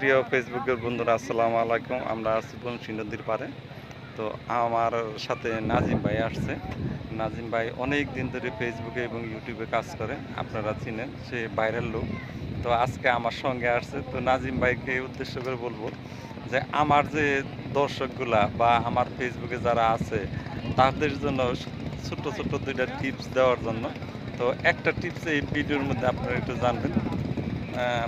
প্রিয় ফেসবুকের বন্ধুরা, আসসালামু আলাইকুম। আমরা আছি বংশী নদীর পারে তো আমার সাথে নাজিম ভাই আসছে। নাজিম ভাই অনেক দিন ধরে ফেসবুকে এবং ইউটিউবে কাজ করে, আপনারা চিনেন, সে বাইরের লোক। তো আজকে আমার সঙ্গে আসছে। তো নাজিম ভাইকে উদ্দেশ্য করে বলব যে, আমার যে দর্শকগুলা বা আমার ফেসবুকে যারা আছে, তাদের জন্য ছোট্ট ছোট্ট দুইটা টিপস দেওয়ার জন্য। তো একটা টিপস এই ভিডিওর মধ্যে আপনারা একটু জানবেন।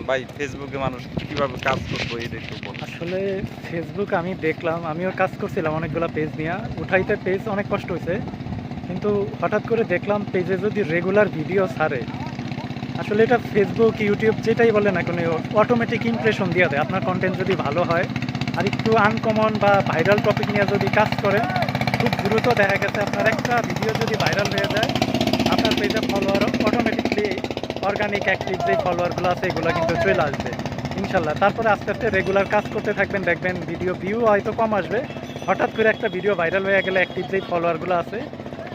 ভাই ফেসবুকে মানুষ কীভাবে কাজ করব এটা একটু আসলে ফেসবুক আমি দেখলাম, আমিও কাজ করছিলাম অনেকগুলো পেজ নিয়ে। উঠাইতে পেজ অনেক কষ্ট হয়েছে কিন্তু হঠাৎ করে দেখলাম পেজে যদি রেগুলার ভিডিও ছাড়ে, আসলে এটা ফেসবুক ইউটিউব যেটাই বলে না কোনো অটোমেটিক ইমপ্রেশন দিয়ে দেয়। আপনার কন্টেন্ট যদি ভালো হয়, আর একটু আনকমন বা ভাইরাল টপিক নিয়ে যদি কাজ করে খুব দ্রুত দেখা গেছে আপনার একটা ভিডিও যদি ভাইরাল হয়ে যায় আপনার পেজে ফলোয়ার অটোমেটিকলি অর্গানিক অ্যাক্টিভ যে ফলোয়ারগুলো আছে, এগুলো কিন্তু চলে আসবে। ইনশাল্লাহ। তারপরে আস্তে আস্তে রেগুলার কাজ করতে থাকবেন, দেখবেন ভিডিও ভিউ হয়তো কম আসবে। হঠাৎ করে একটা ভিডিও ভাইরাল হয়ে গেলে অ্যাক্টিভ যেই ফলোয়ারগুলো আছে,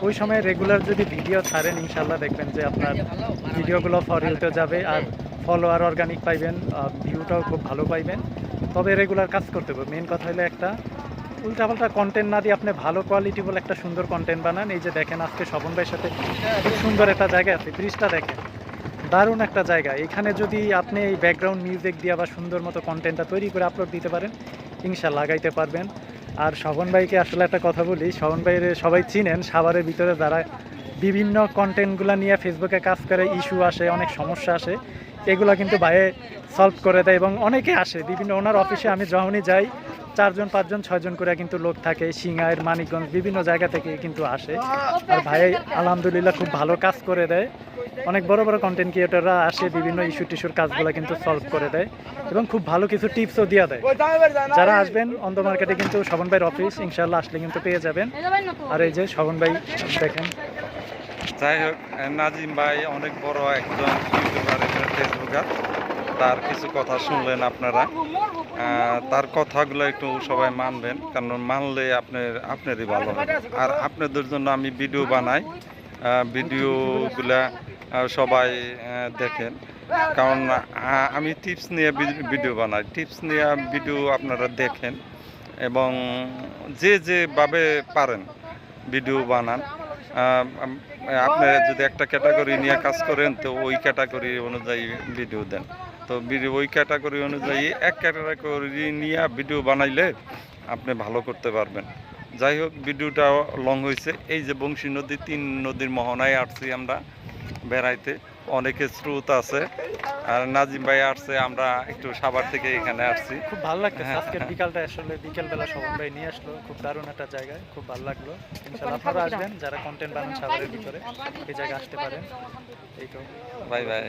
ওই সময় রেগুলার যদি ভিডিও ছাড়েন, ইনশাল্লাহ দেখবেন যে আপনার ভিডিওগুলো ফরিলতে যাবে আর ফলোয়ার অর্গানিক পাইবেন ভিউটাও খুব ভালো পাইবেন। তবে রেগুলার কাজ করতে হবে। মেন কথা হলো একটা, উল্টাপাল্টা কন্টেন্ট না দিয়ে আপনি ভালো কোয়ালিটি বলে একটা সুন্দর কন্টেন্ট বানান। এই যে দেখেন আজকে স্বপন ভাইয়ের সাথে খুব সুন্দর একটা জায়গা আছে ব্রিজটা দেখেন। দারুণ একটা জায়গা। এখানে যদি আপনি এই ব্যাকগ্রাউন্ড মিউজিক দিয়ে বা সুন্দর মতো কন্টেন্টটা তৈরি করে আপলোড দিতে পারেন ইনশাল্লাহ লাগাইতে পারবেন। আর শবন ভাইকে আসলে একটা কথা বলি শবন ভাইয়ের সবাই চিনেন, সাভারের ভিতরে যারা বিভিন্ন কন্টেন্টগুলো নিয়ে ফেসবুকে কাজ করে ইস্যু আসে, অনেক সমস্যা আসে, এগুলো কিন্তু ভাইয়ে সলভ করে দেয় এবং অনেকে আসে। বিভিন্ন ওনার অফিসে আমি যখনই যাই, চারজন, পাঁচজন, ছয়জন করে কিন্তু লোক থাকে, সিঙ্গাইর, মানিকগঞ্জ, বিভিন্ন জায়গা থেকে কিন্তু আসে। আর ভাই আলহামদুলিল্লাহ খুব ভালো কাজ করে দেয়। অনেক বড় বড় কন্টেন্ট ক্রিয়েটররা আসে, বিভিন্ন ইস্যু টিস্যুর কাজগুলো কিন্তু সলভ করে দেয় এবং খুব ভালো কিছু টিপসও দিয়ে দেয়। যারা আসবেন, অন্ধ মার্কেটে কিন্তু শবন ভাইয়ের অফিস ইনশাল্লাহ আসলে কিন্তু পেয়ে যাবেন। আর এই যে শবন ভাই, দেখেন। যাই হোক নাজিম ভাই অনেক বড় একজন ইউটিউবার ফেসবুকার তার কিছু কথা শুনলেন আপনারা। তার কথাগুলো একটু সবাই মানবেন, কারণ মানলে আপনার, আপনারই ভালো আর আপনাদের জন্য আমি ভিডিও বানাই। ভিডিওগুলা সবাই দেখেন। কারণ আমি টিপস নিয়ে ভিডিও বানাই। টিপস নিয়ে ভিডিও আপনারা দেখেন এবং যে যেভাবে পারেন ভিডিও বানান। আপনি যদি একটা ক্যাটাগরি নিয়ে কাজ করেন, তো ওই ক্যাটাগরি অনুযায়ী ভিডিও দেন। তো ভিডিও, ওই ক্যাটাগরি অনুযায়ী এক ক্যাটাগরি নিয়ে ভিডিও বানাইলে আপনি ভালো করতে পারবেন। যাই হোক, ভিডিওটা লং হয়েছে এই যে বংশী নদী, তিন নদীর মোহনায় আসছি আমরা। বেড়াইতে। অনেকে স্রোত আছে। আর নাজিম ভাই আসছে আমরা একটু সাবার থেকে এখানে আসছি। খুব ভালো লাগতেছে। আজকে আজকের হ্যাঁ। বিকালটা আসলে বিকেলবেলা সবাই ভাই নিয়ে আসলো। খুব দারুণ একটা জায়গা খুব ভালো লাগল। ইনশাল্লাহ আপনারা আসবেন। যারা কন্টেন্ট বানান সাভারের ভিতরে এই জায়গায় আসতে পারেন। এই তো। Bye bye.